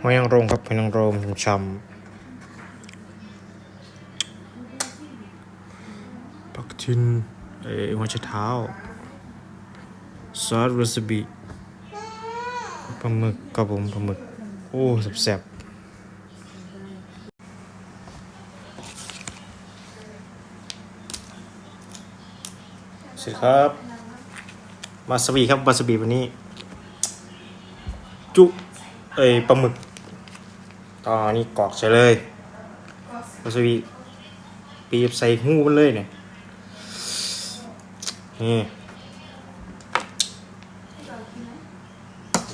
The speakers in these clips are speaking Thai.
หอยนางรมครับหอยนางรมชำๆปักทินเอ้ยหัวไชเท้าซอสวาซาบิปลาหมึกกับผมปลาหมึก โอ้แซ่บๆสวัสดีครับวาซาบิครับวาซาบิวันนี้ จุ เอ้ยปลาหมึกตอนนี้กรอกใส่เลยวาซาบิปีบใส่หูมันเลยเนี่ย นี่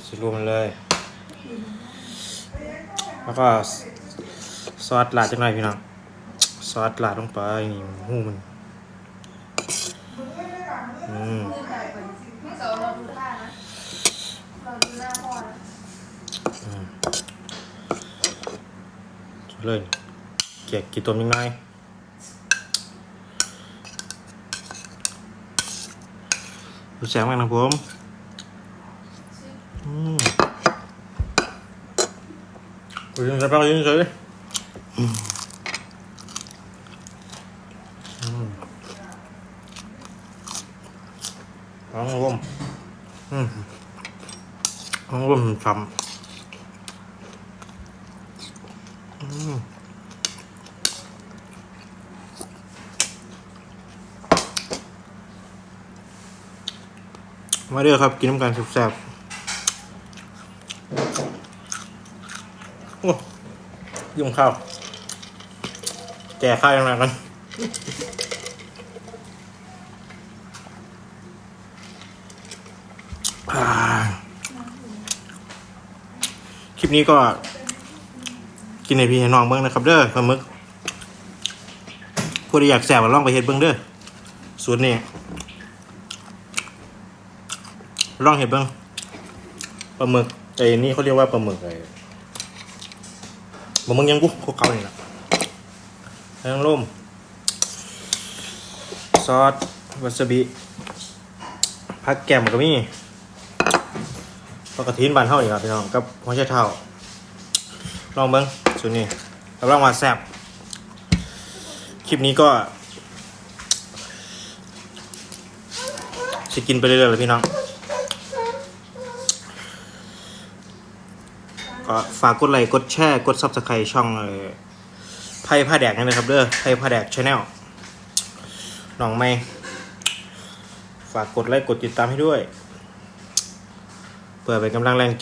ใส่รวมเลย แล้วก็ซอสลาดจังหน่อยพี่น้อง ซอสลาดลงไปนี่หูมัน อืม ไม่สอนเราดูท่านะเราดูหน้าพ่อนะ เลยเกียกกี่ตัวนิดหน่อยดูแสงมากนะผมอืมกูยังจะไปยังเฉยอืมอืมน้องร่มอืมน้องร่มช้ำอื มาเด้อครับกินน้ำกันแซ่บๆโอ้ยุ่งข้าวแจกข้าวยังไงกันคลิปนี้ก็ กินในพี่ให้น้องเบิ้งนะครับเด้อปลาหมึกผู้ใดอยากแซ่บก็ลองไปเฮ็ดเบิ้งเด้อสูตรนี้ลองเห็นบ้งปลาหมึกไอ้นี่เขาเรียกว่าปลาหมึกไอ้ปลาหมึกยังกุ๊กเขาเขานี่แหละแห้งร่มซอสวาซาบิผักแกมก็มีปลากระทินบานเท่าอีกครับพี่น้องกับหัวไชเท้า ลองเบิ้งส่วนนี้รับรองว่าแซ่บคลิปนี้ก็จะกินไปเรื่อยๆเลยพี่น้อง ก็ฝากกดไลค์กดแชร์กดซับสไครต์ช่องเอ่อไพ่ผ้าแดกนะครับเด้อไพ่ผ้าแดกชาแนลน้องไม่ฝากกดไลค์กดติดตามให้ด้วยเพื่อเป็นกำลังแรงใจ